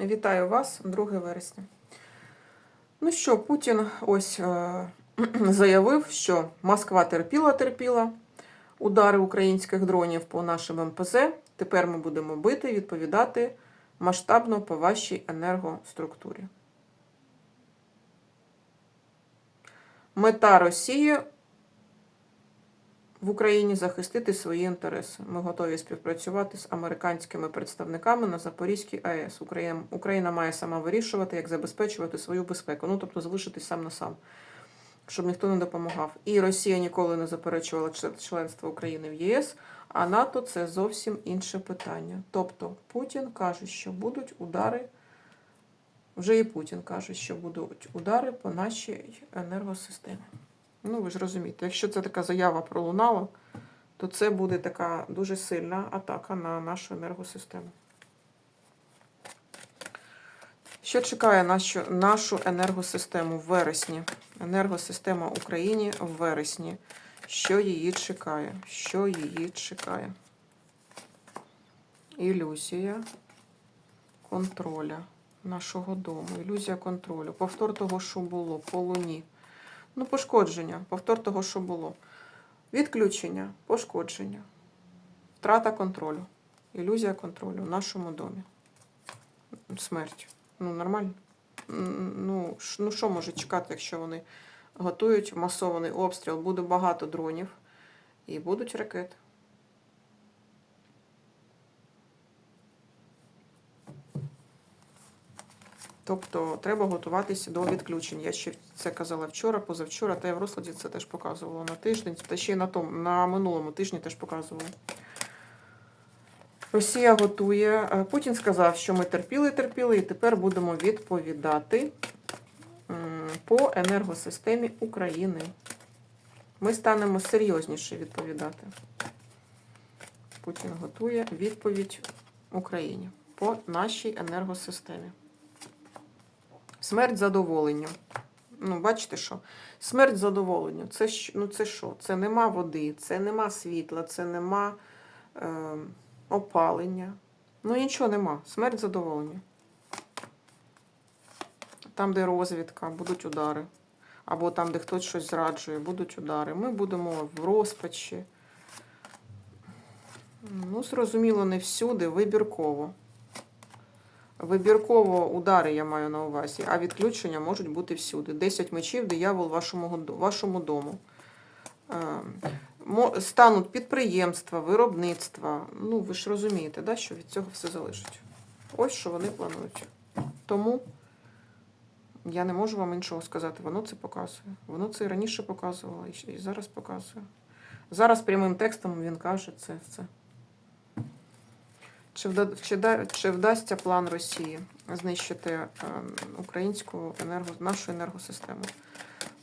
Вітаю вас, 2 вересня. Ну що, Путін ось е, заявив, що Москва терпіла, терпіла удари українських дронів по нашим МПЗ. Тепер ми будемо бити, відповідати масштабно по вашій енергоструктурі. Мета Росії в Україні захистити свої інтереси. Ми готові співпрацювати з американськими представниками на Запорізькій АЕС. Україна, Україна має сама вирішувати, як забезпечувати свою безпеку. Ну тобто залишитись сам на сам, щоб ніхто не допомагав. І Росія ніколи не заперечувала член- членство України в ЄС. А НАТО це зовсім інше питання. Тобто Путін каже, що будуть удари. Вже і Путін каже, що будуть удари по нашій енергосистемі. Ну, ви ж розумієте, якщо це така заява пролунала, то це буде така дуже сильна атака на нашу енергосистему. Що чекає нашу, нашу енергосистему в вересні? Енергосистема Україні в вересні. Що її чекає? Що її чекає? Ілюзія контроля нашого дому. Ілюзія контролю. Повтор того, що було по луні. Ну, пошкодження, повтор того, що було. Відключення, пошкодження, втрата контролю, ілюзія контролю в нашому домі. Смерть. Ну, нормально. Ну, ну що може чекати, якщо вони готують масований обстріл, буде багато дронів і будуть ракети. Тобто треба готуватися до відключень. Я ще це казала вчора, позавчора, та я в розкладі це теж показувала на тиждень, та ще й на тому, на минулому тижні теж показувала. Росія готує. Е, Путін сказав, що ми терпіли, терпіли, і тепер будемо відповідати по енергосистемі України. Ми станемо серйозніше відповідати. Путін готує відповідь Україні по нашій енергосистемі. Смерть задоволенню. Ну, бачите що? Смерть задоволенню. Це, ну, це що? Це нема води, це нема світла, це нема е, опалення. Ну нічого нема. Смерть задоволенню. Там, де розвідка, будуть удари. Або там, де хтось щось зраджує, будуть удари. Ми будемо в розпачі. Ну, зрозуміло, не всюди, вибірково. Вибірково удари я маю на увазі, а відключення можуть бути всюди. 10 мечів, диявол вашому, вашому дому. Е, Стануть підприємства, виробництва. Ну, ви ж розумієте, да, що від цього все залежить. Ось що вони планують. Тому я не можу вам іншого сказати. Воно це показує. Воно це і раніше показувало, і зараз показує. Зараз прямим текстом він каже це все. Чи, вда, чи, да- чи вдасться план Росії знищити е, українську енерго, нашу енергосистему?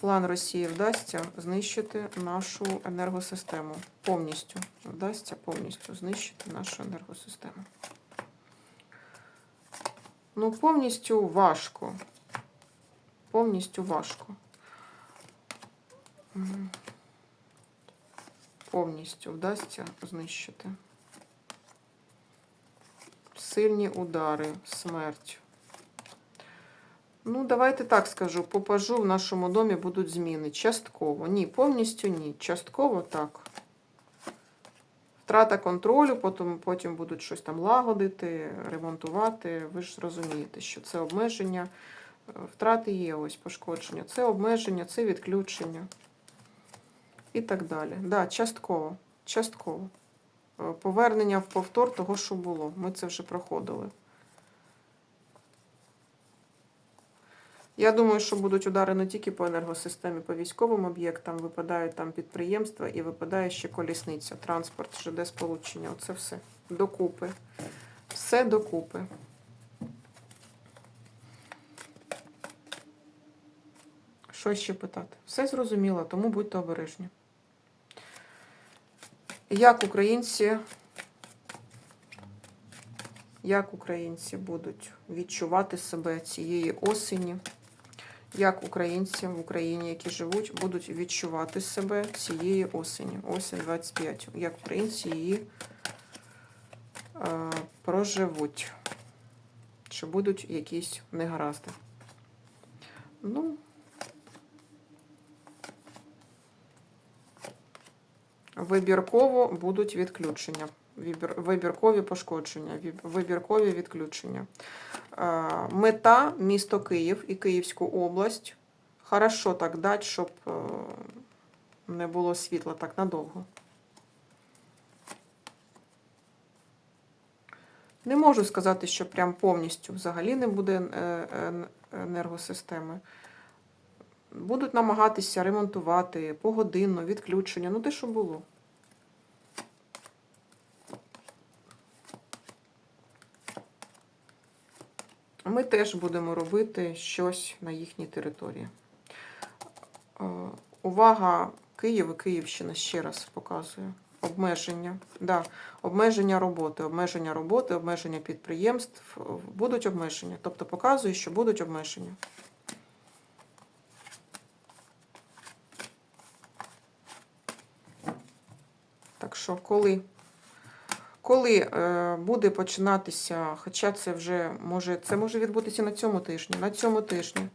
План Росії вдасться знищити нашу енергосистему повністю. Вдасться повністю знищити нашу енергосистему. Ну, повністю важко. Повністю важко. Повністю вдасться знищити. Сильні удари, смерть. Ну, давайте так скажу. По пажу в нашому домі будуть зміни. Частково. Ні, повністю ні. Частково так. Втрата контролю, потім, потім будуть щось там лагодити, ремонтувати. Ви ж розумієте, що це обмеження. Е, Втрати є ось пошкодження. Це обмеження, це відключення. І так далі. Да, частково. Частково. Е, Повернення в повтор того, що було. Ми це вже проходили. Я думаю, що будуть удари не тільки по енергосистемі, по військовим об'єктам, випадають там підприємства і випадає ще колісниця, транспорт, ЖД сполучення. Оце все. Докупи. Все докупи. Що ще питати? Все зрозуміло, тому будьте обережні. Як українці, як українці будуть відчувати себе цієї осені? Як українці в Україні, які живуть, будуть відчувати себе цієї осені, осінь 25, як українці її е, проживуть? Чи будуть якісь негаразди. Ну, вибірково будуть відключення. Вибіркові пошкодження, вибіркові відключення. Е, Мета місто Київ і Київську область. Хорошо так дати, щоб е, не було світла так надовго. Не можу сказати, що прям повністю взагалі не буде е, енергосистеми. Будуть намагатися ремонтувати погодинно, відключення, ну те, що було. Ми теж будемо робити щось на їхній території. Е, Увага, Київ і Київщина ще раз показую. Обмеження. Да, обмеження роботи, обмеження роботи, обмеження підприємств. е, Будуть обмеження. Тобто показую, що будуть обмеження. Так що, коли, коли е, буде починатися, хоча це вже може, це може відбутися на цьому тижні, на цьому тижні е,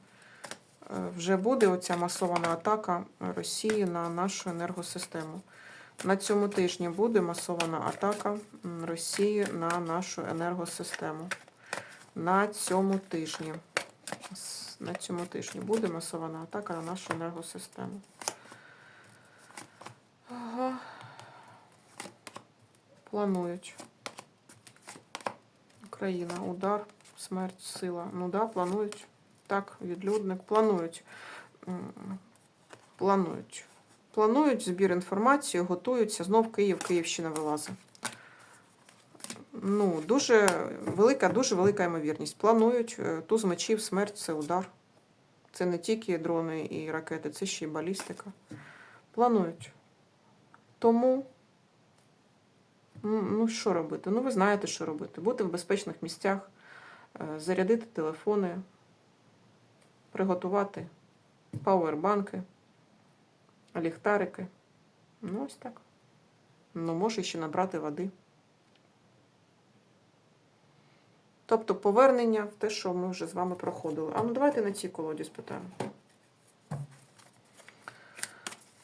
вже буде оця масована атака Росії на нашу енергосистему. На цьому тижні буде масована атака Росії на нашу енергосистему. На цьому тижні. На цьому тижні буде масована атака на нашу енергосистему. Планують. Україна, удар, смерть, сила. Ну да, планують. Так, відлюдник. Планують. Планують. Планують збір інформації, готуються. Знов Київ, Київщина вилазить. Ну, дуже велика, дуже велика ймовірність. Планують е, туз мечів, смерть це удар. Це не тільки дрони і ракети, це ще й балістика. Планують. Тому, ну, ну що робити? Ну, ви знаєте, що робити. Бути в безпечних місцях, е, зарядити телефони, приготувати пауербанки, ліхтарики. Ну, ось так. Ну, може ще набрати води. Тобто повернення в те, що ми вже з вами проходили. А ну давайте на цій колоді спитаємо.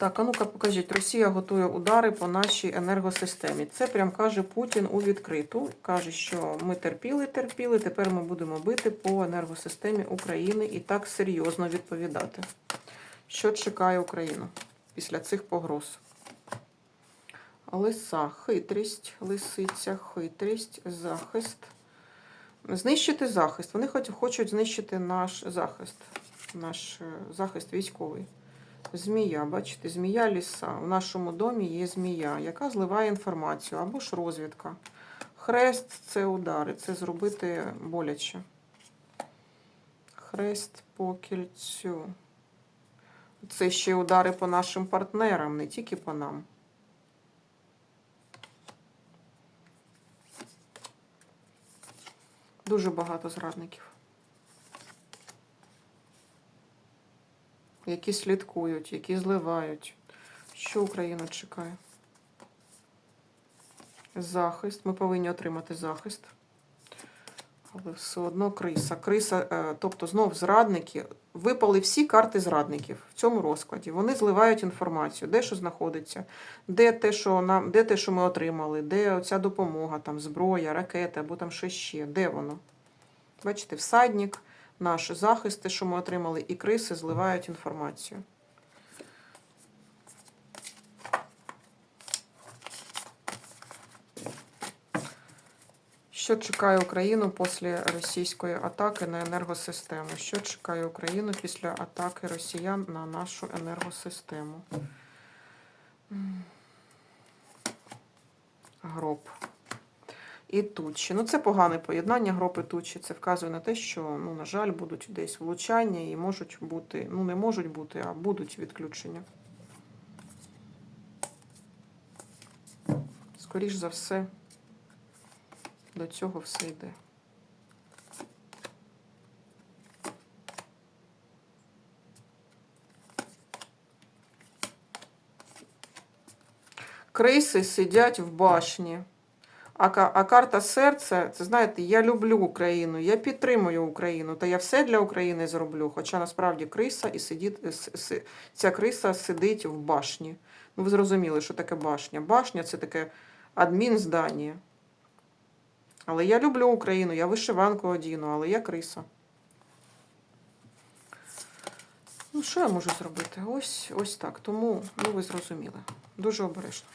Так, а ну-ка покажіть, Росія готує удари по нашій енергосистемі. Це прям каже Путін у відкриту. Каже, що ми терпіли, терпіли, тепер ми будемо бити по енергосистемі України і так серйозно відповідати. Що чекає Україну після цих погроз? Лиса, хитрість, лисиця, хитрість, захист. Знищити захист. Вони хочуть знищити наш захист, наш е, захист військовий. Змія, бачите, змія ліса. У нашому домі є змія, яка зливає інформацію або ж розвідка. Хрест це удари, це зробити боляче. Хрест по кільцю. Це ще удари по нашим партнерам, не тільки по нам. Дуже багато зрадників. Які слідкують, які зливають. Що Україна чекає? Захист. Ми повинні отримати захист. Але все одно криса. Криса, е, тобто знов зрадники. Випали всі карти зрадників в цьому розкладі. Вони зливають інформацію, де що знаходиться, де те, що нам, де те, що ми отримали, де оця допомога, там зброя, ракети або там щось ще. Де воно? Бачите, всадник, наш захист, те, що ми отримали, і криси зливають інформацію. Що чекає Україну після російської атаки на енергосистему? Що чекає Україну після атаки росіян на нашу енергосистему? М. Гроб. І тучі. Ну, це погане поєднання гроб і тучі. Це вказує на те, що, ну, на жаль, будуть десь влучання і можуть бути, ну, не можуть бути, а будуть відключення. Скоріш за все, до цього все йде. Криси сидять в башні. А, карта серця, це знаєте, я люблю Україну, я підтримую Україну, та я все для України зроблю. Хоча насправді криса і сидить, ця криса сидить в башні. Ну, ви зрозуміли, що таке башня. Башня це таке адмінздання. Але я люблю Україну, я вишиванку одіну, але я криса. Ну, що я можу зробити? Ось, ось так. Тому, ну, ви зрозуміли. Дуже обережно.